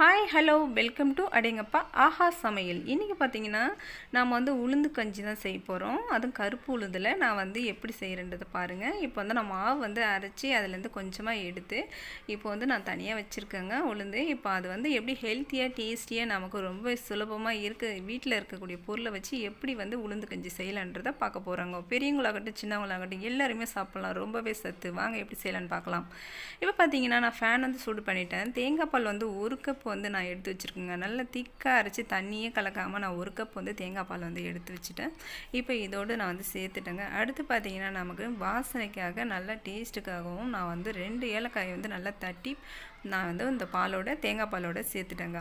Hi hello welcome to அடேங்கப்பா ஆஹா சமையல். இன்றைக்கி பார்த்தீங்கன்னா நாம் வந்து உளுந்து கஞ்சி தான் செய்ய போகிறோம் அதுவும் கருப்பு உளுந்தில் நான் வந்து எப்படி செய்கிறேன்றதை பாருங்கள் இப்போ வந்து நான் மாவு வந்து அரைச்சி அதுலேருந்து கொஞ்சமாக எடுத்து இப்போ வந்து நான் தனியாக வச்சுருக்கேங்க உளுந்து. இப்போ அது வந்து எப்படி ஹெல்த்தியாக டேஸ்டியாக நமக்கு ரொம்ப சுலபமாக இருக்க வீட்டில் இருக்கக்கூடிய பொருளை வச்சு எப்படி வந்து உளுந்து கஞ்சி செய்யலான்றதை பார்க்க போகிறாங்க பெரியவங்களாகட்டும் சின்னவங்களாகட்டும் எல்லாருமே சாப்பிட்லாம். ரொம்பவே சத்து. வாங்க எப்படி செய்யலான்னு பார்க்கலாம். இப்போ பார்த்தீங்கன்னா நான் ஃபேன் வந்து சூடு பண்ணிட்டேன். தேங்காய் பால் வந்து ஒரு கப் வந்து நான் எடுத்து வச்சுருக்கேங்க. நல்லா திக்காக அரைச்சி தண்ணியே கலக்காமல் நான் ஒரு கப் வந்து தேங்காய் பால் வந்து எடுத்து வச்சுட்டேன். இப்போ இதோடு நான் வந்து சேர்த்துட்டேங்க. அடுத்து பார்த்தீங்கன்னா நமக்கு வாசனைக்காக நல்லா டேஸ்ட்டுக்காகவும் நான் வந்து ரெண்டு ஏலக்காயை வந்து நல்லா தட்டி நான் வந்து இந்த பாலோட தேங்காய் பாலோட சேர்த்துட்டேங்க.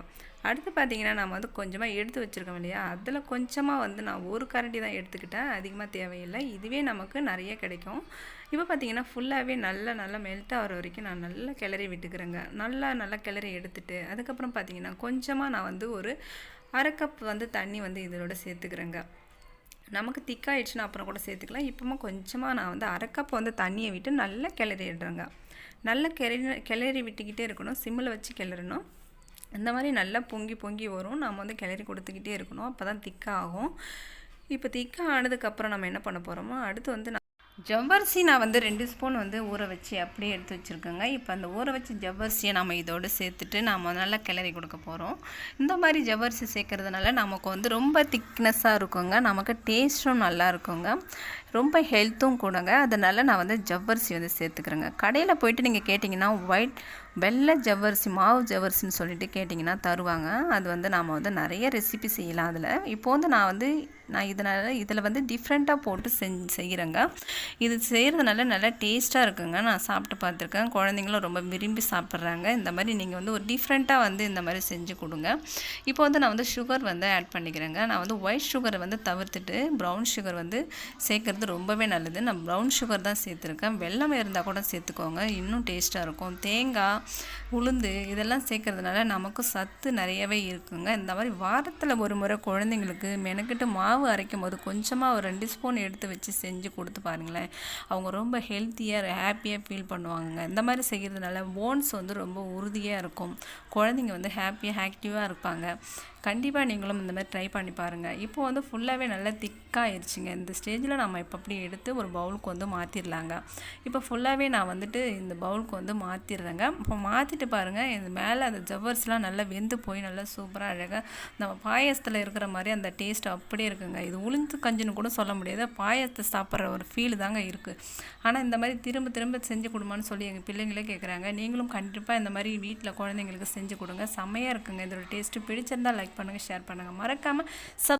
அடுத்து பார்த்தீங்கன்னா நம்ம வந்து கொஞ்சமாக எடுத்து வச்சுருக்கோம் இல்லையா? அதில் கொஞ்சமாக வந்து நான் ஒரு கரண்டி தான் எடுத்துக்கிட்டேன். அதிகமாக தேவையில்லை. இதுவே நமக்கு நிறைய கிடைக்கும். இப்போ பார்த்தீங்கன்னா ஃபுல்லாகவே நல்லா நல்லா மெல்ட் ஆகிற வரைக்கும் நான் நல்லா கிளறி விட்டுக்கிறேங்க. நல்லா நல்லா கிளறி எடுத்துகிட்டு அதுக்கப்புறம் பார்த்தீங்கன்னா கொஞ்சமாக நான் வந்து ஒரு அரை கப் வந்து தண்ணி வந்து இதோட சேர்த்துக்கிறேங்க. நமக்கு திக்காயிடுச்சுன்னா அப்புறம் கூட சேர்த்துக்கலாம். இப்போமா கொஞ்சமாக நான் வந்து அரை வந்து தண்ணியை விட்டு நல்லா கிளறி விடுறேங்க நல்லா கிளறி கிளறி விட்டுக்கிட்டே இருக்கணும். சிம்மில் வச்சு கிளறணும். இந்த மாதிரி நல்லா பொங்கி பொங்கி வரும். நம்ம வந்து கிளறி கொடுத்துக்கிட்டே இருக்கணும். அப்போ தான் திக்காகும். இப்போ திக்காக ஆனதுக்கப்புறம் நம்ம என்ன பண்ண போகிறோமோ அடுத்து வந்து ஜவ்வரிசி நான் வந்து ரெண்டு ஸ்பூன் வந்து ஊற வச்சு அப்படியே எடுத்து வச்சுருக்கேங்க. இப்போ அந்த ஊற வச்ச ஜவ்வரிசியை நம்ம இதோடு சேர்த்துட்டு நாம் நல்லா கிளறி கொடுக்க போகிறோம் இந்த மாதிரி ஜவ்வரிசி சேர்க்குறதுனால நமக்கு வந்து ரொம்ப திக்னஸ்ஸாக இருக்குங்க. நமக்கு டேஸ்ட்டும் நல்லா இருக்குங்க. ரொம்ப ஹெல்த்தும் கூடங்க. அதனால் நான் வந்து ஜவ்வரிசி வந்து சேர்த்துக்கிறேங்க. கடையில் போயிட்டு நீங்கள் கேட்டிங்கன்னா ஒயிட் வெள்ளை ஜவ்வரிசி மாவு ஜவ்வரிசின்னு சொல்லிட்டு கேட்டிங்கன்னா தருவாங்க. அது வந்து நாம் வந்து நிறைய ரெசிபி செய்யலாம் அதில். இப்போ வந்து நான் வந்து நான் இதனால் இதில் வந்து டிஃப்ரெண்ட்டாக போட்டு செஞ் செய்கிறேங்க இது செய்கிறதுனால நல்லா டேஸ்ட்டாக இருக்குங்க. நான் சாப்பிட்டு பார்த்துருக்கேன். குழந்தைங்களும் ரொம்ப விரும்பி சாப்பிட்றாங்க. இந்த மாதிரி நீங்கள் வந்து ஒரு டிஃப்ரெண்ட்டாக வந்து இந்த மாதிரி செஞ்சு கொடுங்க. இப்போ வந்து நான் வந்து சுகர் வந்து ஆட் பண்ணிக்கிறேங்க. நான் வந்து ஒயிட் சுகரை வந்து தவிர்த்துட்டு ப்ரௌன் சுகர் வந்து சேர்க்குறது ரொம்பவே நல்லது. நான் ப்ரௌன் சுகர் தான் சேர்த்துருக்கேன். வெள்ளம் இருந்தால் கூட சேர்த்துக்கோங்க. இன்னும் டேஸ்ட்டாக இருக்கும். தேங்காய் உளுந்து இதெல்லாம் சேர்க்கறதுனால நமக்கும் சத்து நிறையவே இருக்குங்க. இந்த மாதிரி வாரத்தில் ஒரு முறை குழந்தைங்களுக்கு மெனக்கிட்டு மாவு அரைக்கும் போது கொஞ்சமாக ஒரு ரெண்டு ஸ்பூன் எடுத்து வச்சு செஞ்சு கொடுத்து பாருங்களேன். அவங்க ரொம்ப ஹெல்த்தியாக ஹாப்பியாக ஃபீல் பண்ணுவாங்க இந்த மாதிரி செய்கிறதுனால போன்ஸ் வந்து ரொம்ப உறுதியாக இருக்கும். குழந்தைங்க வந்து ஹாப்பியாக ஆக்டிவாக இருப்பாங்க. கண்டிப்பாக நீங்களும் இந்த மாதிரி ட்ரை பண்ணி பாருங்கள் இப்போ வந்து ஃபுல்லாகவே நல்லா திக்காகிடுச்சிங்க இந்த ஸ்டேஜில் நம்ம இப்போ அப்படி எடுத்து ஒரு பவுலுக்கு வந்து மாற்றிடலாங்க இப்போ ஃபுல்லாகவே நான் வந்துட்டு இந்த பவுலுக்கு வந்து மாற்றிடுறேங்க இப்போ மாற்றிட்டு பாருங்கள் இந்த மேலே அந்த ஜவ்வர்ஸ்லாம் நல்லா வெந்து போய் நல்லா சூப்பராக அழகாக நம்ம பாயசத்தில் இருக்கிற மாதிரி அந்த டேஸ்ட் அப்படியே இருக்குங்க. இது உளுந்து கஞ்சின்னு கூட சொல்ல முடியாது. பாயசத்தை சாப்பிட்ற ஒரு ஃபீல் தாங்க இருக்குது ஆனால் இந்த மாதிரி திரும்ப திரும்ப செஞ்சு கொடுமான்னு சொல்லி எங்கள் பிள்ளைங்களே கேட்குறாங்க நீங்களும் கண்டிப்பாக இந்த மாதிரி வீட்டில் குழந்தைங்களுக்கு செஞ்சு கொடுங்க. செம்மையாக இருக்குங்க. இதோட டேஸ்ட்டு பிடிச்சிருந்தால் லைக் பண்ணுங்கள் ஷேர் பண்ணுங்கள் மறக்காமல் சப்